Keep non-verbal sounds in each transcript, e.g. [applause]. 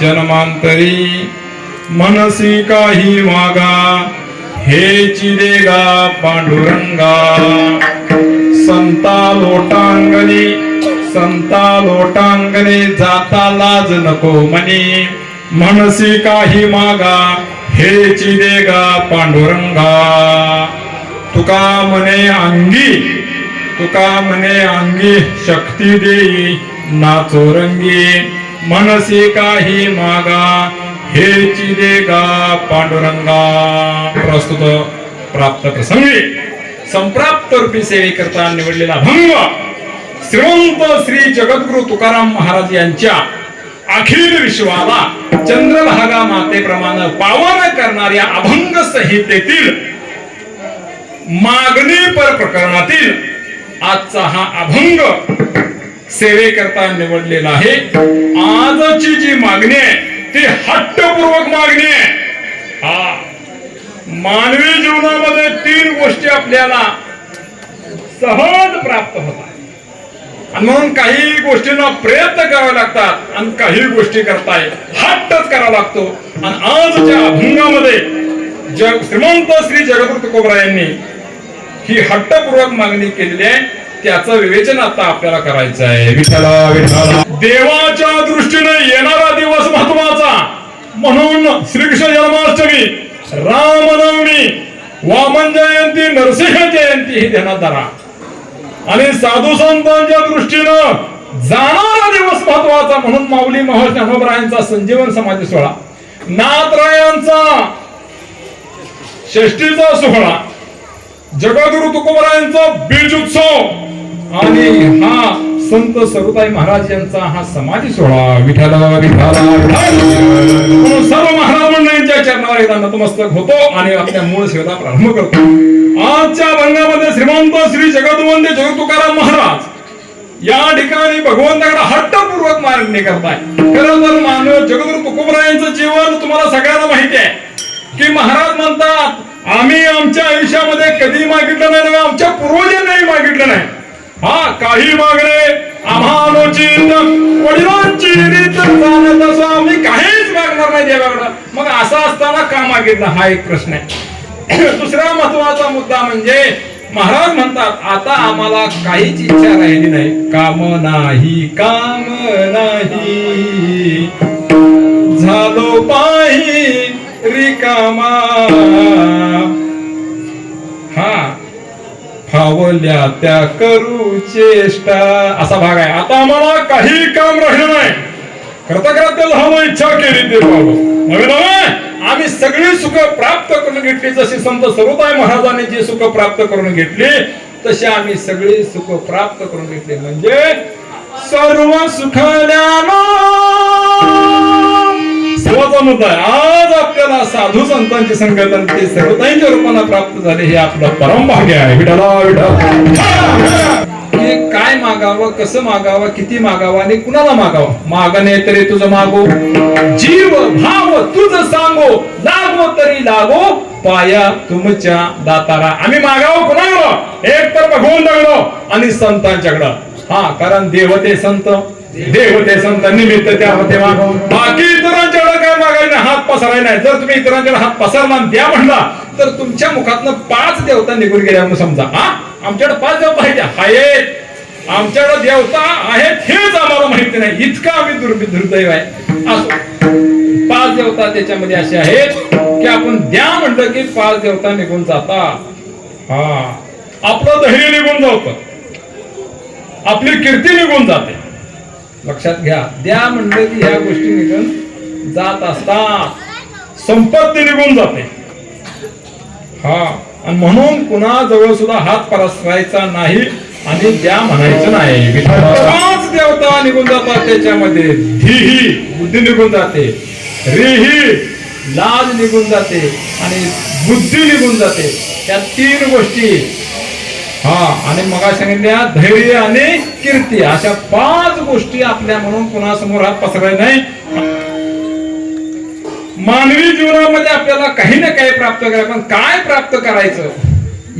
जन्मांतरी मनसी काही मागा हे चिरेगा पांडुरंगा. संता लोटांगणे संता लोटांगणे जाता लाज नको मनी मनसी काही मागा हे चिरेगा पांडुरंगा. तुका मने अंगी तुका मने अंगी शक्ती देई नाचोरंगी मनसे काही मागा हे चिदेगा पांडुरंगा। प्रस्तुत प्राप्त प्रसंगी संप्राप्त रूपी सेवेकरता निवडलेला भंग श्रीमंत श्री जगद्गुरु तुकाराम महाराज यांच्या अखिल विश्वाला चंद्रभागा मातेप्रमाणे पावन करणाऱ्या अभंग संहितेतील मागणी पर प्रकरणातील आजचा हा अभंग सेवेकरता निवडलेला आहे. आजची जी मागणी आहे ती हट्टपूर्वक मागणी आहे. हा. मानवी जीवनामध्ये तीन गोष्टी आपल्याला सहज प्राप्त होतात. आणि म्हणून काही गोष्टींना प्रयत्न करावे लागतात आणि काही गोष्टी करताय हट्टच करावा लागतो. आणि आजच्या अभंगामध्ये जग श्रीमंत श्री जगदृत कोबरा यांनी ही हट्टपूर्वक मागणी केलेली आहे. त्याचं विवेचन आता आपल्याला करायचं आहे. विठ्ठला विठ्ठला. देवाच्या दृष्टीने येणारा दिवस महत्त्वाचा. म्हणून श्रीकृष्ण जन्माष्टमी रामनवमी वामन जयंती नरसिंह जयंती ही ध्यानात धरा. आणि साधू संतांच्या दृष्टीनं जाणारा दिवस महत्त्वाचा म्हणून माऊली महर्षी ज्ञानोबरायांचा संजीवन समाधी सोहळा नाथरायांचा षष्टीचा सोहळा जगद्गुरु तुकोबरायांचा बीज उत्सव आणि हा संत सरुताई महाराज यांचा हा समाधी सोहळा विठाला विठाला म्हणून सर्व महाराज मंडळींच्या चरणावर एकदा नतमस्तक होतो आणि आपल्या मूळ सेवेला प्रारंभ करतो. आजच्या भंगामध्ये श्रीमंत श्री जगदवंदे जगत तुकाराम महाराज या ठिकाणी भगवंताकडे हट्टपूर्वक मागणी करताय. खरं तर मानव जगदुरु तुकोबरायांचं जीवन तुम्हाला सगळ्यांना माहिती आहे की महाराज म्हणतात आम्ही आमच्या आयुष्यामध्ये कधी मागितलं नाही आमच्या पूर्वजांनाही मागितलं नाही. हा काही मागणे आम्हानोचित वडिलांची रीत जाणत असं आम्ही काहीच मागणार नाही देवाकडं. मग असा असताना का मागितला? हा एक प्रश्न आहे. [coughs] दुसरा महत्त्वाचा मुद्दा म्हणजे महाराज म्हणतात आता आम्हाला काहीच इच्छा राहिली नाही. काम नाही काम नाही. झालो पाही रिकामा. हा फावल्या त्या करू चेष्टा. असा भाग आहे. आता आम्हाला काही काम राहिलं नाही. कृतकृत्य झालो इच्छा केली ते पावलं आम्ही सगळी सुख प्राप्त करून घेतली. जशी संत सरुताई महाराजांनी जी सुख प्राप्त करून घेतली तशी आम्ही सगळी सुख प्राप्त करून घेतली. म्हणजे सर्व सुखाल्यानं सर्वाचा मुद्दा आहे आज आपल्याला साधू संतांची संगत आणि ते सर्वतांच्या रूपाला प्राप्त झाले हे आपलं परम भाग्य आहे. विठाला विठा काय मागावं कसं मागावं किती मागावं आणि कुणाला मागावं? मागणे तरी तुझं मागो. जीव भाव तुझ सांगो. लागो तरी लागो. पाया तुमच्या दातारा आम्ही मागावं कुणाकडं? एक तर भगवंताकडं आणि संतांच्याकडं. हा कारण देवते संत. देवते संत निमित्त त्या होते मागव बाकी इतरांच्याकडे मागायला हात पसरायला नाही. जर तुम्ही इतरांच्याकडे हात पसरला द्या म्हणला तर तुमच्या मुखातनं पाच देवता निघून गेल्या म्हणून समजा. हा? आमच्याकडे पाच देवता आहेत. आहेत. आमच्याकडे देवता आहेत हेच आम्हाला माहिती नाही. इतका आम्ही दुर्बी दुर्दैव आहे. असो. पाच देवता त्याच्यामध्ये असे आहेत की आपण द्या म्हणलं की पाच देवता निघून जाता हा. आपलं धैर्य निघून जात. आपली कीर्ती निघून जाते. लक्षात घ्या. द्या म्हणलं की ह्या गोष्टी निघून जात असतात संपत्ती निघून जाते. हा आणि म्हणून कुणाजवळ सुद्धा हात पसरायचा नाही आणि द्या म्हणायचं नाही. पाच देवता निघून जातात त्याच्यामध्ये. धीही बुद्धी निघून जाते. रेही लाज निघून जाते आणि बुद्धी निघून जाते. त्या तीन गोष्टी. हा आणि मग सांगितल्या धैर्य आणि कीर्ती. अशा पाच गोष्टी आपल्या म्हणून कुणासमोर हात पसरायला नाही. मानवी जीवनामध्ये आपल्याला काही ना काही प्राप्त करायचं पण काय प्राप्त करायचं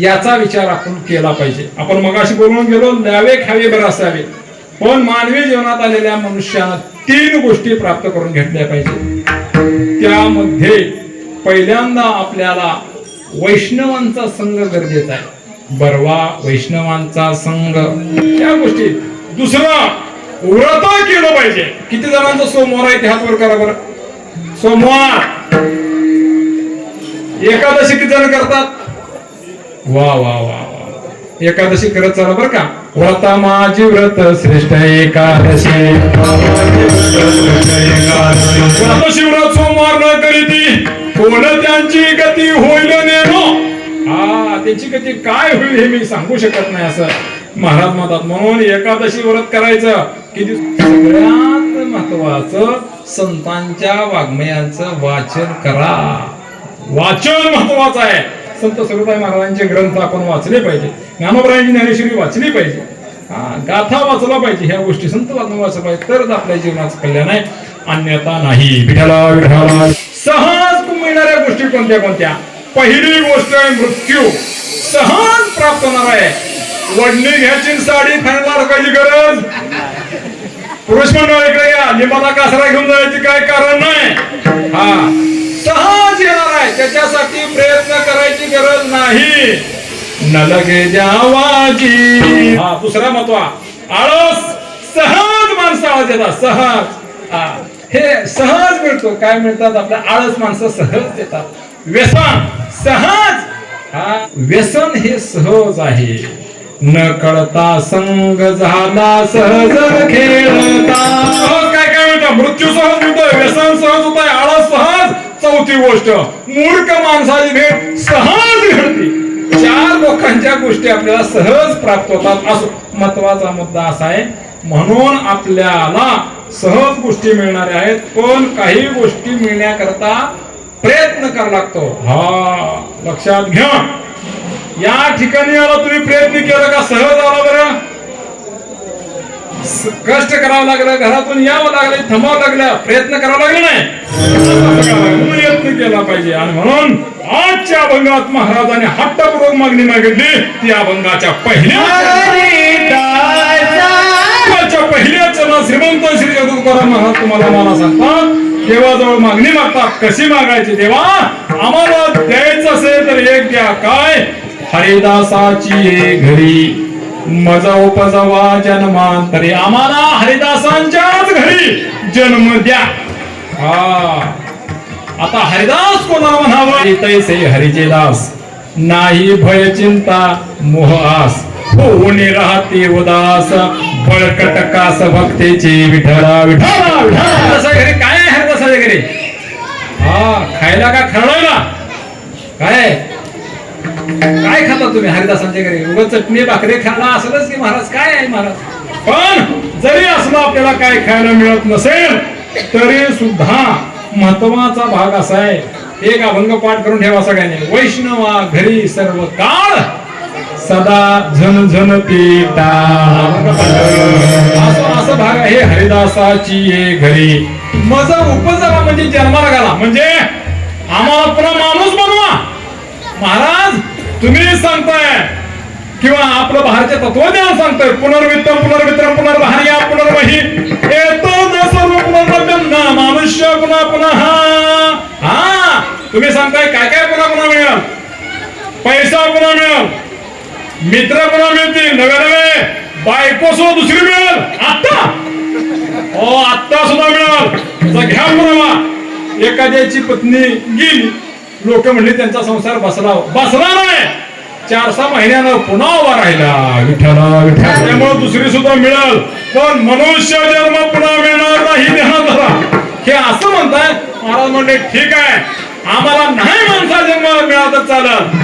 याचा विचार आपण केला पाहिजे. आपण मगाशी बोलून गेलो न्यावे खावे बरं असावे. पण मानवी जीवनात आलेल्या मनुष्यानं तीन गोष्टी प्राप्त करून घेतल्या पाहिजे. त्यामध्ये पहिल्यांदा आपल्याला वैष्णवांचा संघ गरजेचा आहे. बरवा वैष्णवांचा संघ. त्या गोष्टी. दुसरा व्रत केलं पाहिजे. किती जणांचा सोमवार आहे ते हात वर करा बरं. सोमवार एकादशी किती जण करतात? वा वा वा वा. एकादशी करत चला बर का? व्रत माझी व्रत श्रेष्ठ एकादशी. एकादशी व्रत सोमवार न करीती कोण त्यांची गती होईल नेनो? हा त्याची गती काय होईल हे मी सांगू शकत नाही असं. महाराज म्हणतात म्हणून एकादशी व्रत करायचं. किती सगळ्यात महत्वाचं संतांच्या वाङ्मयाचं वाचन करा. वाचन महत्वाचं आहे. संत सरुताई महाराजांचे ग्रंथ आपण वाचले पाहिजे. ज्ञानोबरायांची ज्ञानेश्वरी वाचली पाहिजे. हा गाथा वाचला पाहिजे. ह्या गोष्टी संत वाचून वाचलं पाहिजे. तरच आपल्या जीवनाचं कल्याण आहे. अन्यथा नाही. सहज मिळणाऱ्या गोष्टी कोणत्या कोणत्या? पहिली गोष्ट आहे मृत्यू. सहज प्राप्त होणार आहे. वडणी घ्यायची साडी खायला टाकायची गरज? पुरुष मंडळ इकडे या. लिंबाला कासरा घेऊन जायची काय कारण नाही. हा. सहज येणार आहे. त्याच्यासाठी प्रयत्न करायची गरज नाही. न लगे जावाची हा दुसरा महत्वा आळस सहज माणसं आळस येतात सहज. हा. हे सहज मिळतो. काय मिळतात आपल्या? आळस माणसं सहज देतात. व्यसन. सहज. हा. व्यसन हे सहज आहे. न कळता संग झाला सहज खेळता. काय काय मिळतं मृत्यू सहज होतोय व्यसन सहज होत आहे आळस सहज. चौथी गोष्ट मूर्ख माणसाची भेट सहज घडते. चार लोकांच्या गोष्टी आपल्याला सहज प्राप्त होतात. असो महत्त्वाचा मुद्दा असा आहे. म्हणून आपल्याला सहज गोष्टी मिळणाऱ्या आहेत पण काही गोष्टी मिळण्याकरता प्रयत्न करावा लागतो. हा लक्षात घ्या. या ठिकाणी आला तुम्ही प्रयत्न केला का? सहज आला बरं? कष्ट करावं लागलं घरातून यावं लागलं थांबावं लागलं. प्रयत्न करावा लागला नाही. प्रयत्न केला पाहिजे. आणि म्हणून आजच्या अभंगात महाराजांनी हट्टपूर्वक मागणी मागितली. ती अभंगाच्या पहिल्या पहिल्या चरण श्रीमंत श्री जगदुकारा महाराज तुम्हाला मला सांगतात देवाजवळ मागणी मागतात. कशी मागायची देवा? आम्हाला द्यायचं असेल तर एक द्या. काय? हरिदासाची घरी. मजा उपजवा जन्मांतरी. आम्हाला हरिदासांच्याच घरी जन्म द्या. हा. आता हरिदास कोणाला म्हणावं? तैसे हरिचे दास नाही भय चिंता मोह आस. होऊन राहते उदास. बळकट कास भक्तीची विठला विठला विठला घरी काय हरिदासाच्या घरी? हा खायला का खरडायला? काय? काय खाता तुम्ही? हरिदासांच्या घरी? उगाच चटणी भाकरी खाल्ला असलच की महाराज? काय आहे महाराज? पण जरी असलं आपल्याला काय खायला मिळत नसेल तरी सुद्धा महत्त्वाचा भाग असा आहे. एक अभंग पाठ करून ठेवा सगळ्यांनी. वैष्णवा घरी सर्व काळ सदा झन झन पिता असं भाग आहे हरिदासाची ये घरी. मज उपजावा म्हणजे जन्माला घाला. म्हणजे आम्हाला पुन्हा माणूस बनवा. महाराज तुम्ही सांगताय. किंवा आपलं बाहेरचे तत्वज्ञान सांगतोय. पुनर्वित्तम पुनर्वित्रम पुनर्भार्या पुनर्वही. येतो न सर्व पुनर्नव्यम मनुष्य पुन्हा पुन्हा हा तुम्ही सांगताय काय काय पुन्हा पुन्हा मिळेल? पैसा पुन्हा मिळेल. मित्र पुन्हा मिळतील. नवे नवे. बायको सुद्धा दुसरी मिळेल. आता हो आत्ता सुद्धा मिळेल. घ्या पुरावा एखाद्याची पत्नी गेली. लोक म्हणले त्यांचा संसार बसला बसला नाही चार सहा महिन्यानं पुन्हा उभा राहिला. विठ्ठला विठ्ठला. त्यामुळे दुसरी सुद्धा मिळाल. पण मनुष्य जन्म पुन्हा मिळणार नाही ध्यानात हे असं म्हणताय महाराज म्हणले ठीक आहे. आम्हाला नाही माणसा जन्म मिळाला चालत.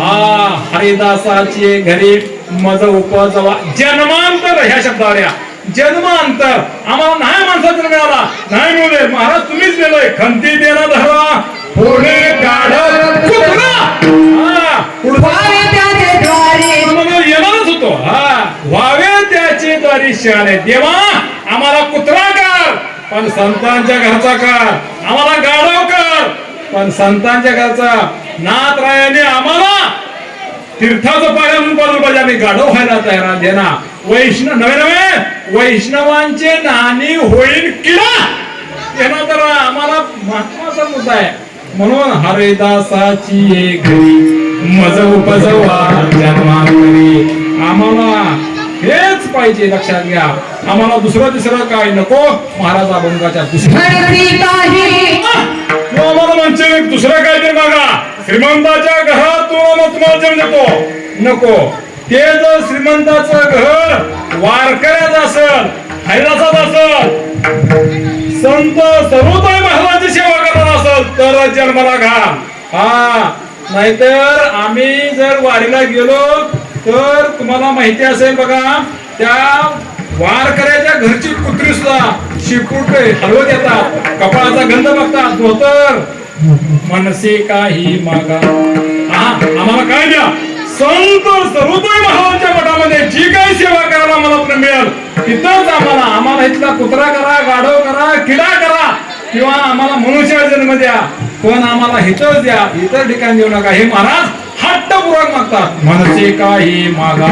हा हरिदासाची घरी मज उपजवा जन्मांतर ह्या शब्दावर या. जन्मांतर. आम्हाला नाही माणसा जन्म मिळाला. नाही मिळले महाराज तुम्हीच दिलोय खंती देणं धरा. पुढे पुढचा व्हावे त्याचे द्वारे. मला येणारच होतो. हा. व्हावे त्याचे द्वारी शहाणे देवा आम्हाला कुत्रा कर पण संतांच्या घरचा कर आम्हाला गाढव कर पण संतांच्या घरचा नाथ रायाने आम्हाला तीर्थाचं पालन करून पाहिजे. आम्ही गाढव व्हायला तयार आहे ना वैष्णव नवे नवे वैष्णवांचे नाणी होईल किडा. येणार तर आम्हाला महत्त्वाचा मुद्दा आहे. म्हणून हरिदासाची एक घरी मज उपजवा जन्मांतरी आम्हाला हेच पाहिजे लक्षात घ्या. आम्हाला दुसरं तिसरं काय नको? महाराज अभंगाच्या तू आम्हाला म्हणचे दुसरं काहीतरी मागा श्रीमंताच्या घरात तू आम्हाला तुम्हाला जेवण देतो. नको. ते जर श्रीमंताचं घर वारकऱ्याचं असल हैराचाच असल संत करणार असल तर जन्माला घाल. हा नाहीतर आम्ही जर वारीला गेलो तर तुम्हाला माहिती असेल बघा त्या वारकऱ्याच्या घरची कुत्री सुद्धा शिपूट हलवत येतात. कपाळाचा गंध बघतात. धोतर. मनसे काही मागा. हा आम्हाला काय द्या? संत सर्वोदय महाराजांच्या मठामध्ये जी काही सेवा करायला आम्हाला मिळेल तिथंच आम्हाला आम्हाला इथला कुत्रा करा गाढव करा किडा किंवा आम्हाला मनुष्य जन्म द्या पण आम्हाला हितच द्या इतर ठिकाणी देऊ नका. हे महाराज हट्टपूर्वक मागतात. मनसे काही मागा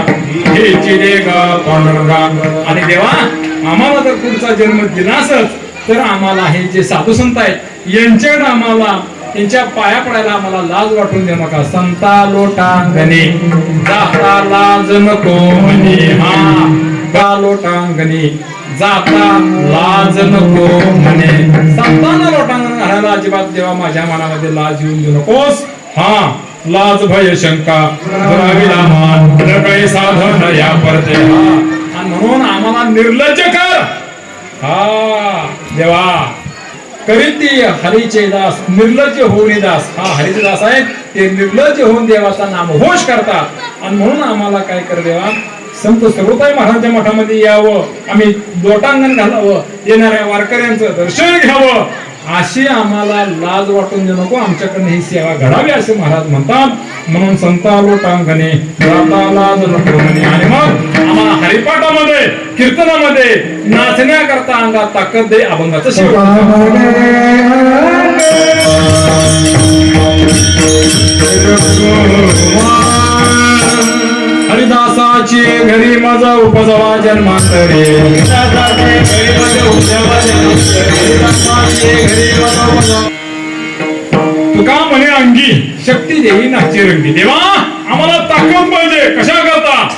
हे चिरे पांडुरंगा. आणि देवा आम्हाला जर तुमचा जन्म दिला तर आम्हाला हे जे साधू संत आहेत यांच्याकडे आम्हाला त्यांच्या पाया पडायला आम्हाला लाज वाटून देऊ नका. संता लोटांगणे जाता लाज नको म्हणे. हा का लोटांगणे? जाता लाज नको म्हणे. सांगताना लोटांगण घालायला अजिबात देवा माझ्या मनामध्ये लाज येऊन देऊ नकोस. हा लाज भय शंका दुराविला मान काही साधन या परते हा म्हणून आम्हाला निर्लज कर. हा देवा. करीत ती हरीचे दास निर्लज होऊन दास. हा हरीचे दास आहेत ते निर्लज होऊन देवाचा नाम होश करतात. आणि म्हणून आम्हाला काय कर देवा संत सर्वताई महाराजांच्या मठामध्ये यावं. आम्ही लोटांगण घालावं. येणाऱ्या वारकऱ्यांचं दर्शन घ्यावं. अशी आम्हाला लाज वाटून देऊ नको. आमच्याकडनं ही सेवा घडावी असे महाराज म्हणतात. म्हणून संता लोटांगणे लाज नको म्हणे आणि मग आम्हाला हरिपाठामध्ये कीर्तनामध्ये नाचण्याकरता अंगात ताकद दे अभंगाचं शेवट. दादाची घरी माझा उपजवा जन्मांतरे. तुका म्हणे अंगी? शक्ती देवी नाची रंगी देवा आम्हाला ताकद पाहिजे. कशा करता